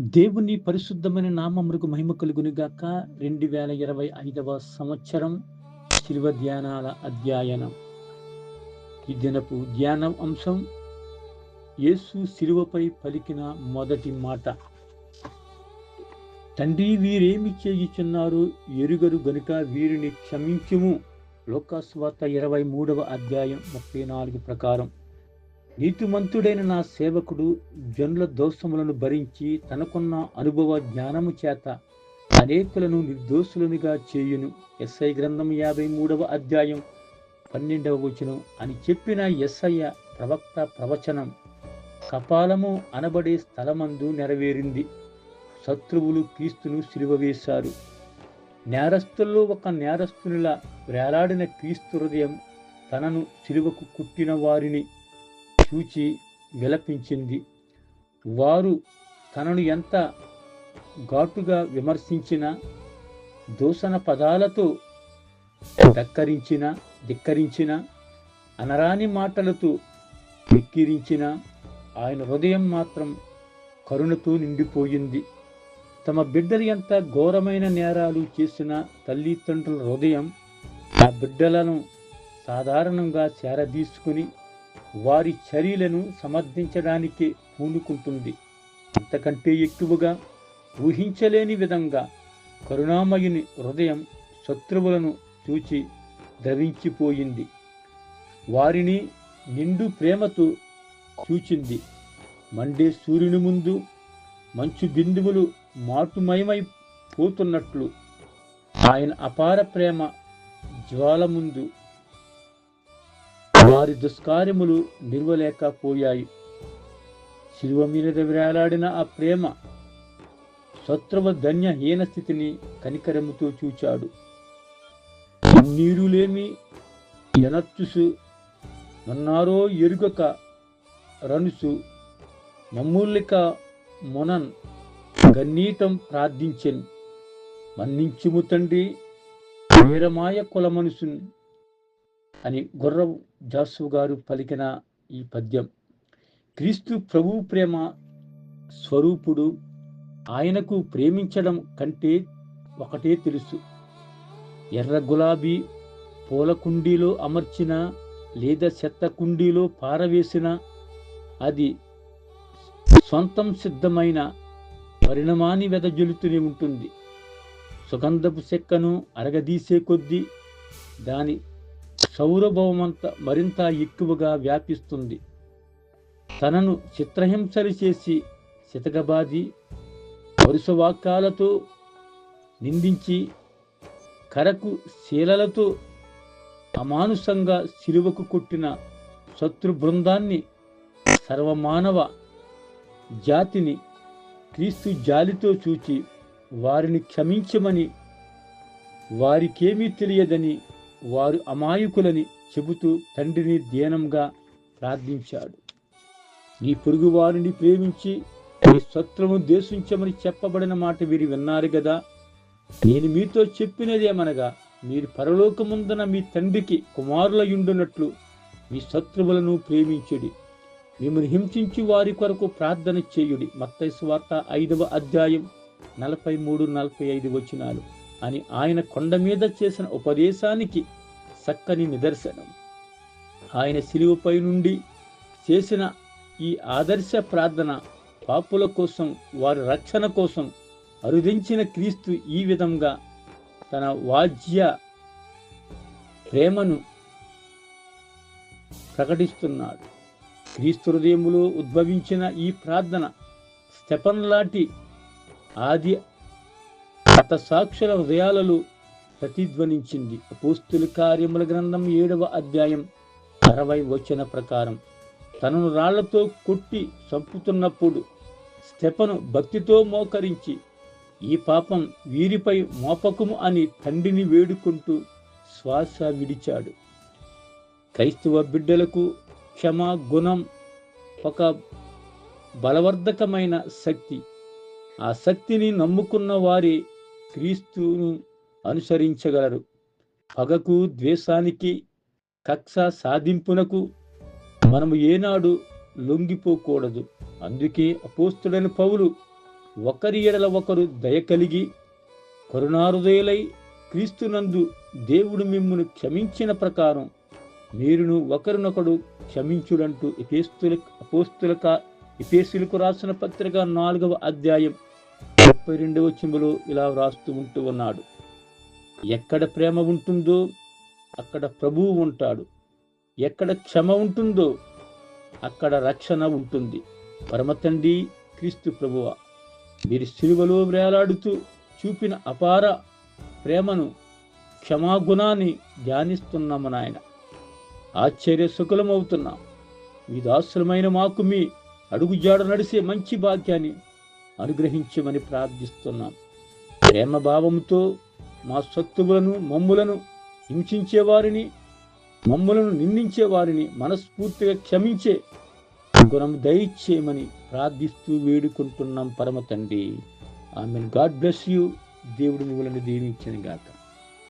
దేవుని పరిశుద్ధమైన నామములకు మహిమ కలుగునుగాక రెండు వేల ఇరవై ఐదవ సంవత్సరం శిల్వ ధ్యానాల అధ్యయనం. ఈ దినపు ధ్యానం అంశం యేసు శిలువపై పలికిన మొదటి మాట. తండ్రి వీరేమి చేయుచున్నారు? ఎరుగరు గనుక వీరిని క్షమించుము. లోకాస్వార్త ఇరవై మూడవ అధ్యాయం ముప్పై నాలుగు ప్రకారం. నీతిమంతుడైన నా సేవకుడు జనుల దోషములను భరించి తనకున్న అనుభవ జ్ఞానము చేత అనేకులను నిర్దోషులనుగా చేయును. ఎస్ఐ గ్రంథం యాభై మూడవ అధ్యాయం పన్నెండవ వచనం అని చెప్పిన ఎస్ఐయ ప్రవక్త ప్రవచనం కపాలము అనబడే స్థలమందు నెరవేరింది. శత్రువులు క్రీస్తును సిలువ వేశారు నేరస్తుల్లో ఒక నేరస్తునిలా వేలాడిన క్రీస్తు హృదయం తనను సిలువకు కుట్టిన వారిని చూచి విలపించింది. వారు తనను ఎంత ఘాటుగా విమర్శించిన దూషణ పదాలతో దక్కరించిన ధిక్కరించిన అనరాని మాటలతో వెక్కిరించిన ఆయన హృదయం మాత్రం కరుణతో నిండిపోయింది. తమ బిడ్డలు ఎంత ఘోరమైన నేరాలు చేసిన తల్లిదండ్రుల హృదయం ఆ బిడ్డలను సాధారణంగా చేరదీసుకుని వారి చర్యలను సమర్థించడానికి పూనుకుంటుంది. అంతకంటే ఎక్కువగా ఊహించలేని విధంగా కరుణామయుని హృదయం శత్రువులను చూచి ద్రవించిపోయింది. వారిని నిండు ప్రేమతో చూచింది. మండే సూర్యుని ముందు మంచు బిందువులు మాటుమయమై పోతున్నట్లు ఆయన అపార ప్రేమ జ్వాల ముందు వారి దుష్కార్యములు నిల్వలేకపోయాయి. శిలువ మీద వేలాడిన ఆ ప్రేమ శత్రువ ధన్యహీన స్థితిని కనికరముతో చూచాడు. నీరులేమి ఎనత్తుసు నన్నారో ఎరుగక రనుసు మమ్మూలిక మొనన్ గన్నీటం ప్రార్థించెన్. మన్నించుము తండ్రి వీరమాయ కులమనుసున్. అని గుర్రవు జాసు గారు పలికిన ఈ పద్యం. క్రీస్తు ప్రభు ప్రేమ స్వరూపుడు ఆయనకు ప్రేమించడం కంటే ఒకటే తెలుసు. ఎర్ర గులాబీ పూల కుండీలో అమర్చిన లేదా చెత్త కుండీలో పారవేసిన అది సొంతం సిద్ధమైన పరిణామాన్ని వెదజల్లుతూనే ఉంటుంది. సుగంధపు చెక్కను అరగదీసే కొద్దీ దాని సౌరభవమంత మరింత ఎక్కువగా వ్యాపిస్తుంది. తనను చిత్రహింసలు చేసి చితకబాది వరుస వాక్యాలతో నిందించి కరకు శీలలతో అమానుషంగా సిలువకు కొట్టిన శత్రు బృందాన్ని సర్వమానవ జాతిని క్రీస్తు జాలితో చూచి వారిని క్షమించమని వారికేమీ తెలియదని వారు అమాయకులని చెబుతూ తండ్రిని దీనంగా ప్రార్థించాడు. నీ పొరుగు వారిని ప్రేమించి నీ శత్రువును దేశించమని చెప్పబడిన మాట వీరు విన్నారు కదా నేను మీతో చెప్పినదేమనగా మీరు పరలోకముందన మీ తండ్రికి కుమారులయుండునట్లు మీ శత్రువులను ప్రేమించుడి. మిమ్మల్ని హింసించి వారి కొరకు ప్రార్థన చేయుడి. మత్తైసు వార్త ఐదవ అధ్యాయం నలభై మూడు నలభై ఐదు వచనాలు. అని ఆయన కొండ మీద చేసిన ఉపదేశానికి చక్కని నిదర్శనం. ఆయన శిలువపై నుండి చేసిన ఈ ఆదర్శ ప్రార్థన పాపుల కోసం వారి రక్షణ కోసం అరుదించిన క్రీస్తు ఈ విధంగా తన వాజ్య ప్రేమను ప్రకటిస్తున్నాడు. క్రీస్తు హృదయములో ఉద్భవించిన ఈ ప్రార్థన స్టెపన్ లాంటి ఆది గత సాక్షుల హృదయాలలో ప్రతిధ్వనించింది అపోస్తుల కార్యముల గ్రంథం ఏడవ అధ్యాయం అరవై వచన ప్రకారం. తనను రాళ్ళతో కొట్టి చంపుతున్నప్పుడు స్టెపను భక్తితో మోకరించి ఈ పాపం వీరిపై మోపకము అని తండ్రిని వేడుకుంటూ శ్వాస విడిచాడు. క్రైస్తవ బిడ్డలకు క్షమా గుణం ఒక బలవర్ధకమైన శక్తి. ఆ శక్తిని నమ్ముకున్న వారి క్రీస్తును అనుసరించగలరు. పగకు ద్వేషానికి కక్ష సాధింపునకు మనము ఏనాడు లొంగిపోకూడదు. అందుకే అపోస్తుడైన పౌలు ఒకరి ఎడల ఒకరు దయ కలిగి కరుణారుదయులై క్రీస్తునందు దేవుడు మిమ్మును క్షమించిన ప్రకారం మీరును ఒకరినొకడు క్షమించుడంటూ ఇపేస్తుల అపోస్తులక ఇపేసులకు రాసిన పత్రిక నాలుగవ అధ్యాయం ముప్పై రెండవ చెంబులో ఇలా వ్రాస్తూ ఉంటూ ఉన్నాడు. ఎక్కడ ప్రేమ ఉంటుందో అక్కడ ప్రభువు ఉంటాడు. ఎక్కడ క్షమ ఉంటుందో అక్కడ రక్షణ ఉంటుంది. పరమతండి క్రీస్తు ప్రభువ మీరు సిలువలో వేలాడుతూ చూపిన అపార ప్రేమను క్షమాగుణాన్ని ధ్యానిస్తున్నాము నాయన. ఆశ్చర్య సుకులమవుతున్నాం మీ దాసులమైన మాకు మీ అడుగుజాడ నడిసే మంచి భాగ్యాన్ని అనుగ్రహించమని ప్రార్థిస్తున్నాం. ప్రేమ భావంతో మా శత్రువులను మమ్ములను హింసించే వారిని మమ్ములను నిందించే వారిని మనస్ఫూర్తిగా క్షమించే గుణం దయచేయమని ప్రార్థిస్తూ వేడుకుంటున్నాం పరమ తండ్రి. ఆమె గాడ్ బ్లెస్ యూ. దేవుడు మిమ్మల్ని దీవించిన గాక.